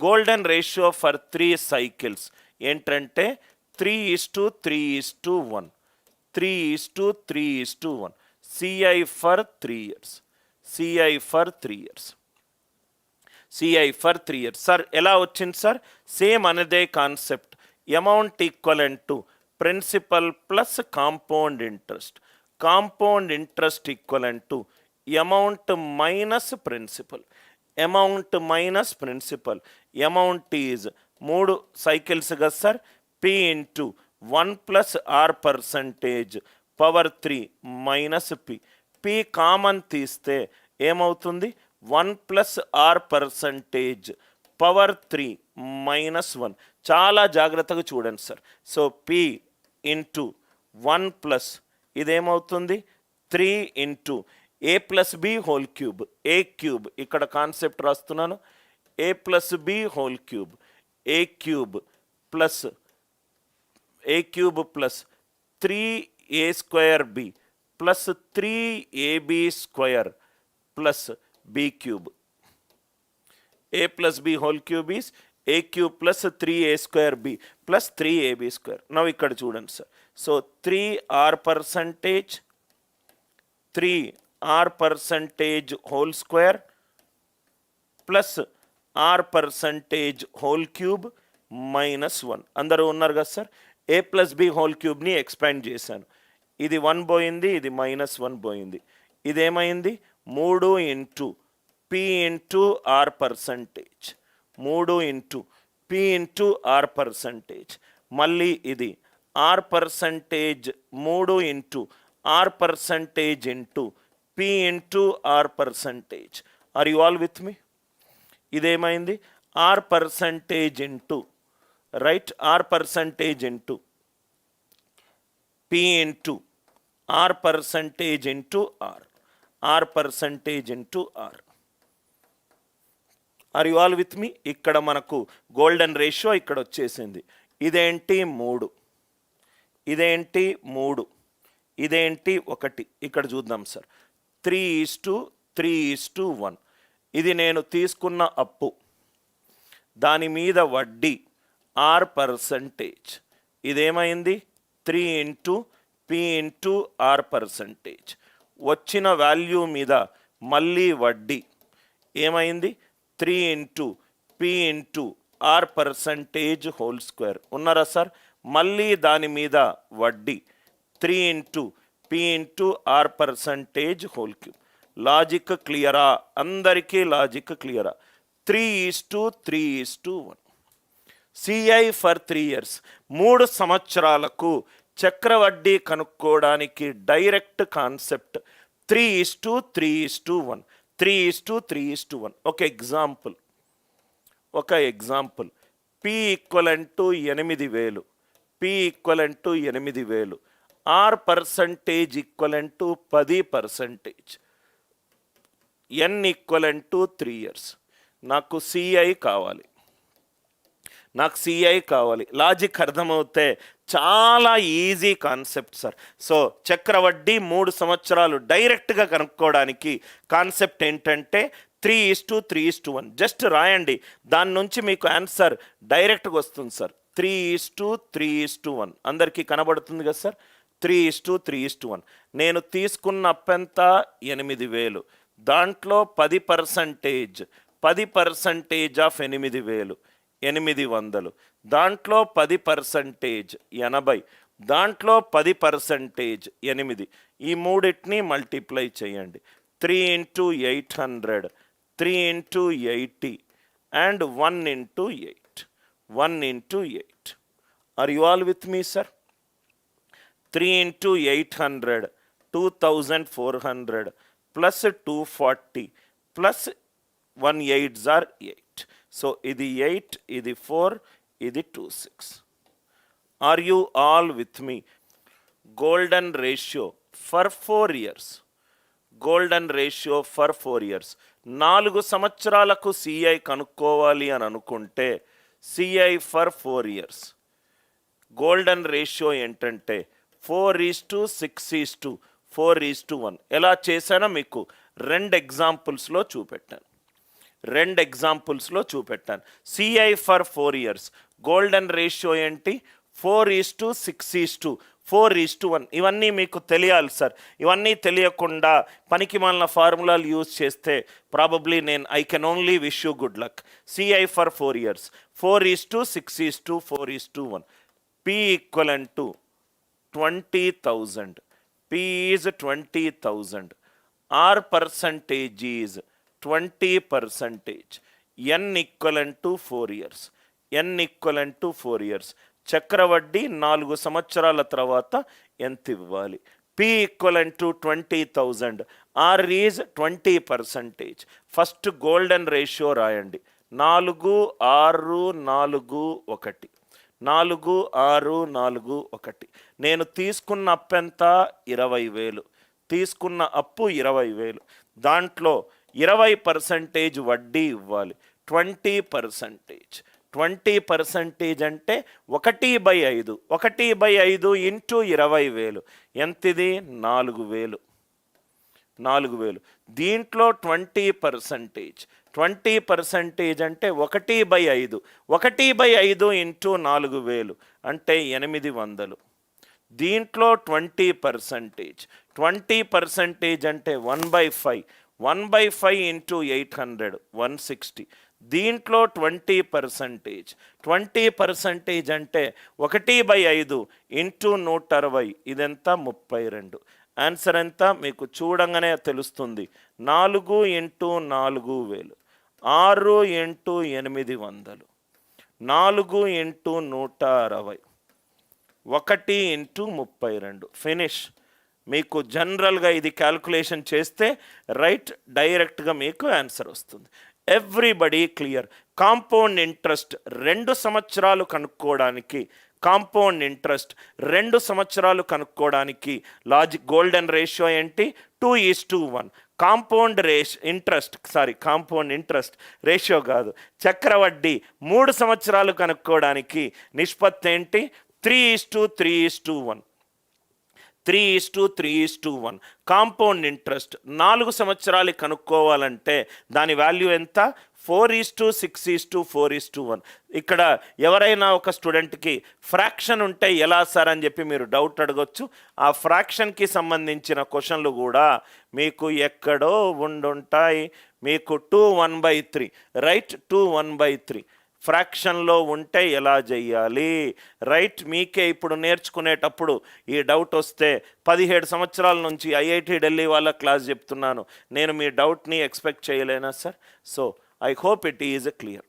Golden ratio for three cycles ఏంటంటే three is to three is to one three is to three is to one CI for three years CI for three years CI for three years sir ఎలా వచ్చింది sir same అనేదే concept amount equivalent to principal plus compound interest compound interest equivalent to amount minus principal amount minus principal amount is మూడు cycles కదా sir P into one plus R percentage power three minus P P common తీస్తే ఏమవుతుంది? One plus R percentage power three minus one చాలా జాగ్రత్తగా చూడండి sir so P into one plus ఇదేమవుతుంది? Three into A plus B whole cube A cube ఇక్కడ concept రాస్తున్నాను. A plus B whole cube A cube plus A cube plus three A square B plus three AB square plus B cube A plus B whole cube is A cube plus three A square B plus three AB square నవ్వు ఇక్కడ చూడండి sir so three R percentage three R percentage whole square plus R percentage whole cube minus one అందరూ ఉన్నారు కదా sir? A plus B whole క్యూబ్ని expand చేశాను. ఇది one పోయింది ఇది మైనస్ వన్ పోయింది. ఇదేమైంది? మూడు into P into R percentage మూడు into P into R percentage మళ్ళీ ఇది ఆర్ పర్సంటేజ్ మూడు into R percentage into P into R percentage R you all with me ఇదేమైంది? R percentage into right R percentage into P into R percentage into R R percentage into R R you all with me ఇక్కడ మనకు golden ratio ఇక్కడ వచ్చేసింది. ఇదేంటి? మూడు. ఇదేంటి? మూడు. ఇదేంటి? ఒకటి. ఇక్కడ చూద్దాం sir three is to three is to one. ఇది నేను తీసుకున్న అప్పు. దాని మీద వడ్డీ R percentage. ఇదేమైంది? Three into P into R percentage. వచ్చిన వాల్యూ మీద మళ్ళీ వడ్డీ. ఏమైంది? Three into P into R percentage whole square. ఉన్నారా సార్? మళ్ళీ దాని మీద వడ్డీ. Three into P into R percentage whole cube logic క్లియరా అందరికీ లాజిక్ క్లియరా three is to three is to one CI for three years మూడు సంవత్సరాలకు చక్రవడ్డీ కనుక్కోవడానికి direct concept three is to three is to one three is to three is to one ఒక example ఒక example P equivalent ఎనిమిది వేలు. P equivalent ఎనిమిది వేలు. ఆర్ పర్సంటేజ్ ఈక్వలెంట్ పది percentage. N equivalent three years. నాకు సిఐ కావాలి. నాకు సిఐ కావాలి. లాజిక్ అర్థమవుతే చాలా ఈజీ కాన్సెప్ట్ సార్. సో చక్రవడ్డీ మూడు సంవత్సరాలు డైరెక్ట్గా కనుక్కోవడానికి కాన్సెప్ట్ ఏంటంటే three is to three is to one. Just రాయండి. దాని నుంచి మీకు ఆన్సర్ డైరెక్ట్గా వస్తుంది sir. Three is to three is to one. అందరికీ కనబడుతుంది కదా sir? Three is to three is to one నేను తీసుకున్న అప్పెంత? ఎనిమిది వేలు. దాంట్లో పది పర్సంటేజ్ పది పర్సంటేజ్ ఆఫ్ ఎనిమిది వేలు. ఎనిమిది వందలు. దాంట్లో పది పర్సంటేజ్ ఎనభై. దాంట్లో పది పర్సంటేజ్ ఎనిమిది. ఈ మూడింటిని మల్టిప్లై చేయండి. Three into eight hundred three into eighty and one into eight. One into eight. Are you all with me sir three into eight hundred two thousand four hundred plus two forty plus one eight jar eight. So ఇది eight ఇది four ఇది two six. Are you all with me golden ratio for four years golden ratio for four years నాలుగు సంవత్సరాలకు CI కనుక్కోవాలి అని అనుకుంటే CI for four years golden ratio ఏంటంటే four is to six is to four is to one. ఎలా చేశానో మీకు రెండు ఎగ్జాంపుల్స్లో చూపెట్టాను. రెండు ఎగ్జాంపుల్స్లో చూపెట్టాను. CI for four years golden ratio ఏంటి? Four is to six is to four is to one ఇవన్నీ మీకు తెలియాలి సార్ ఇవన్నీ తెలియకుండా పనికి మాలిన ఫార్ములాలు యూజ్ చేస్తే ప్రాబబ్లీ నేను I can only wish you good luck CI for four years four is to six is to four is to one P equal to twenty thousand P is twenty thousand R percentage is twenty percentage N equivalent to four years N equivalent to four years చక్రవడ్డీ నాలుగు సంవత్సరాల తర్వాత ఎంత ఇవ్వాలి? P equivalent to twenty thousand R is twenty percentage first golden ratio రాయండి. నాలుగు ఆరు నాలుగు ఒకటి. నాలుగు ఆరు నాలుగు ఒకటి. నేను తీసుకున్న అప్పు ఎంత ఇరవై వేలు. తీసుకున్న అప్పు ఇరవై వేలు. దాంట్లో ఇరవై పర్సంటేజ్ వడ్డీ ఇవ్వాలి. Twenty percentage. ట్వంటీ పర్సంటేజ్ అంటే ఒకటి బై ఐదు. ఒకటి బై ఐదు ఇంటూ ఇరవై వేలు. ఎంతిది? నాలుగు వేలు. నాలుగు వేలు. దీంట్లో ట్వంటీ పర్సంటేజ్. ట్వంటీ పర్సంటేజ్ అంటే ఒకటి బై ఐదు. ఒకటి బై ఐదు ఇంటూ నాలుగు వేలు అంటే ఎనిమిది వందలు. దీంట్లో ట్వంటీ పర్సంటేజ్. ట్వంటీ పర్సంటేజ్ అంటే one by five. One by five into eight hundred one sixty. దీంట్లో ట్వంటీ పర్సంటేజ్. ట్వంటీ పర్సంటేజ్ అంటే ఒకటి బై ఐదు ఇంటూ నూట అరవై. ఇదెంత? ముప్పై రెండు. ఆన్సర్ ఎంత? మీకు చూడంగానే తెలుస్తుంది. నాలుగు ఇంటూ నాలుగు వేలు. ఆరు ఇంటూ ఎనిమిది వందలు. నాలుగు ఇంటూ నూట అరవై. ఒకటి ఇంటూ ముప్పై రెండు. ఫినిష్. మీకు జనరల్గా ఇది క్యాల్కులేషన్ చేస్తే రైట్ డైరెక్ట్గా మీకు ఆన్సర్ వస్తుంది. Everybody clear. కాంపౌండ్ ఇంట్రెస్ట్ రెండు సంవత్సరాలు కనుక్కోవడానికి కాంపౌండ్ ఇంట్రెస్ట్ రెండు సంవత్సరాలు కనుక్కోవడానికి లాజిక్ గోల్డెన్ రేషియో ఏంటి? Two is to one. Compound రేష్ interest sorry compound interest ratio కాదు. చక్రవడ్డీ మూడు సంవత్సరాలు కనుక్కోవడానికి నిష్పత్తి ఏంటి? Three is to three is to one. Three is to three is to one. Compound interest. నాలుగు సంవత్సరాలు కనుక్కోవాలంటే దాని వాల్యూ ఎంత? Four is to six is to four is to one. ఇక్కడ ఎవరైనా ఒక స్టూడెంట్కి ఫ్రాక్షన్ ఉంటే ఎలా సార్ అని చెప్పి మీరు డౌట్ అడగొచ్చు. ఆ ఫ్రాక్షన్కి సంబంధించిన క్వశ్చన్లు కూడా మీకు ఎక్కడో ఉండుంటాయి. మీకు two one by three. Right? Two one by three. ఫ్రాక్షన్లో ఉంటే ఎలా చేయాలి రైట్ మీకే ఇప్పుడు నేర్చుకునేటప్పుడు ఈ డౌట్ వస్తే పదిహేడు సంవత్సరాల నుంచి ఐఐటి ఢిల్లీ వాళ్ళ క్లాస్ చెప్తున్నాను. నేను మీ డౌట్ని expect చేయలేనా sir? So I hope it is clear.